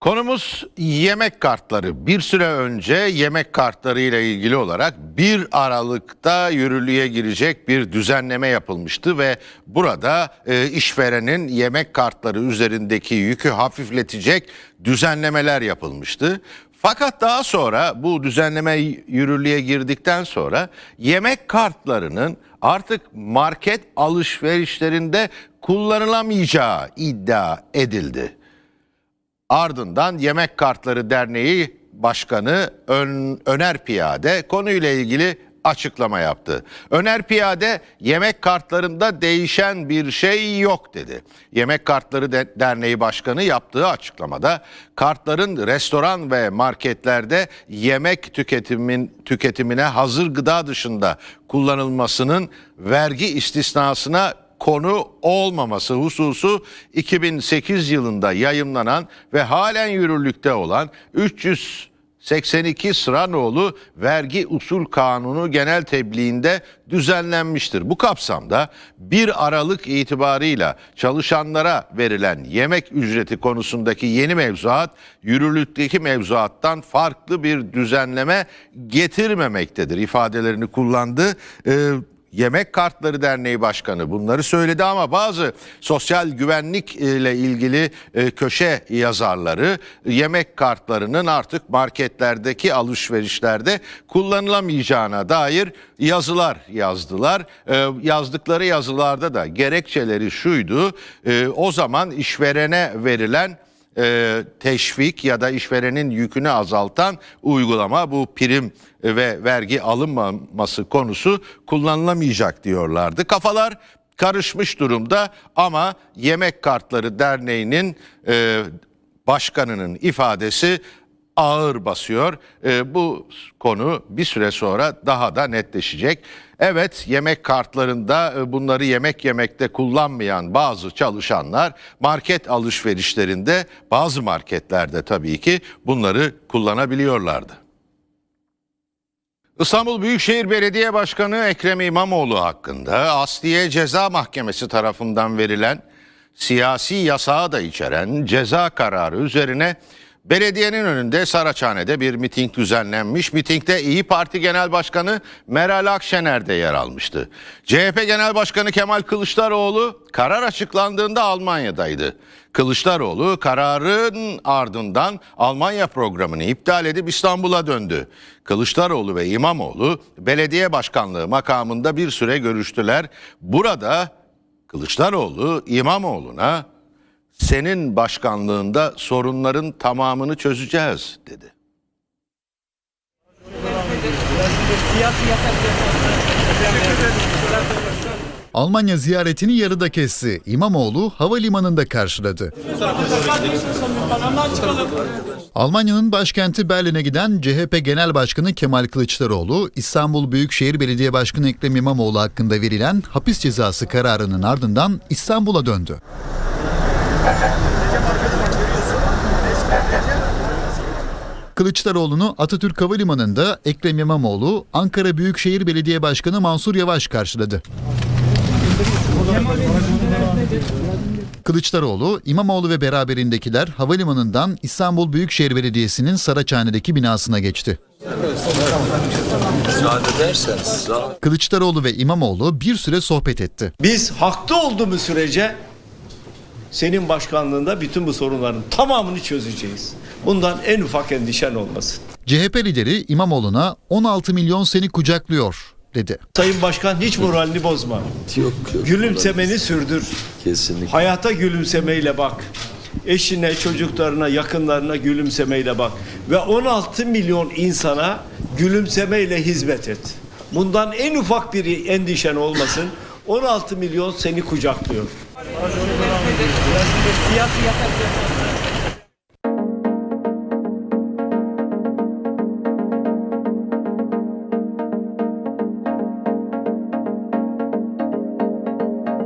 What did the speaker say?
Konumuz yemek kartları. Bir süre önce yemek kartları ile ilgili olarak 1 Aralık'ta yürürlüğe girecek bir düzenleme yapılmıştı ve burada e, işverenin yemek kartları üzerindeki yükü hafifletecek düzenlemeler yapılmıştı. Fakat daha sonra bu düzenleme yürürlüğe girdikten sonra yemek kartlarının artık market alışverişlerinde kullanılamayacağı iddia edildi. Ardından Yemek Kartları Derneği Başkanı Ön- Öner Piyade konuyla ilgili açıklama yaptı. Öner Piyade yemek kartlarında değişen bir şey yok dedi. Yemek Kartları De- Derneği Başkanı yaptığı açıklamada kartların restoran ve marketlerde yemek tüketimin tüketimine hazır gıda dışında kullanılmasının vergi istisnasına konu olmaması hususu 2008 yılında yayımlanan ve halen yürürlükte olan 382 Sıranoğlu Vergi Usul Kanunu genel tebliğinde düzenlenmiştir. Bu kapsamda 1 Aralık itibarıyla çalışanlara verilen yemek ücreti konusundaki yeni mevzuat yürürlükteki mevzuattan farklı bir düzenleme getirmemektedir ifadelerini kullandı. Ee, Yemek Kartları Derneği Başkanı bunları söyledi ama bazı sosyal güvenlik ile ilgili e, köşe yazarları yemek kartlarının artık marketlerdeki alışverişlerde kullanılamayacağına dair yazılar yazdılar. E, Yazdıkları yazılarda da gerekçeleri şuydu. e, O zaman işverene verilen e, teşvik ya da işverenin yükünü azaltan uygulama bu prim ve vergi alınmaması konusu kullanılamayacak diyorlardı. Kafalar karışmış durumda ama Yemek Kartları Derneği'nin e, başkanının ifadesi ağır basıyor. E, bu konu bir süre sonra daha da netleşecek. Evet yemek kartlarında e, bunları yemek yemekte kullanmayan bazı çalışanlar market alışverişlerinde bazı marketlerde tabii ki bunları kullanabiliyorlardı. İstanbul Büyükşehir Belediye Başkanı Ekrem İmamoğlu hakkında Asliye Ceza Mahkemesi tarafından verilen siyasi yasağı da içeren ceza kararı üzerine belediyenin önünde Saraçhane'de bir miting düzenlenmiş. Mitingde İyi Parti Genel Başkanı Meral Akşener de yer almıştı. CHP Genel Başkanı Kemal Kılıçdaroğlu karar açıklandığında Almanya'daydı. Kılıçdaroğlu kararın ardından Almanya programını iptal edip İstanbul'a döndü. Kılıçdaroğlu ve İmamoğlu belediye başkanlığı makamında bir süre görüştüler. Burada Kılıçdaroğlu İmamoğlu'na senin başkanlığında sorunların tamamını çözeceğiz dedi. Almanya ziyaretini yarıda kesti. İmamoğlu havalimanında karşıladı. Almanya'nın başkenti Berlin'e giden CHP Genel Başkanı Kemal Kılıçdaroğlu, İstanbul Büyükşehir Belediye Başkanı Ekrem İmamoğlu hakkında verilen hapis cezası kararının ardından İstanbul'a döndü. Kılıçdaroğlu'nu Atatürk Havalimanı'nda Ekrem İmamoğlu, Ankara Büyükşehir Belediye Başkanı Mansur Yavaş karşıladı. Kılıçdaroğlu, İmamoğlu ve beraberindekiler havalimanından İstanbul Büyükşehir Belediyesi'nin Saraçhane'deki binasına geçti. Kılıçdaroğlu ve İmamoğlu bir süre sohbet etti. Biz haklı olduğumuz sürece senin başkanlığında bütün bu sorunların tamamını çözeceğiz. Bundan en ufak endişen olmasın. CHP lideri İmamoğlu'na 16 milyon seni kucaklıyor dedi. Sayın Başkan hiç moralini bozma. yok yok. Gülümsemeni sürdür. Kesinlikle. Hayata gülümsemeyle bak. Eşine, çocuklarına, yakınlarına gülümsemeyle bak. Ve 16 milyon insana gülümsemeyle hizmet et. Bundan en ufak bir endişen olmasın. 16 milyon seni kucaklıyor. Siyasi yasak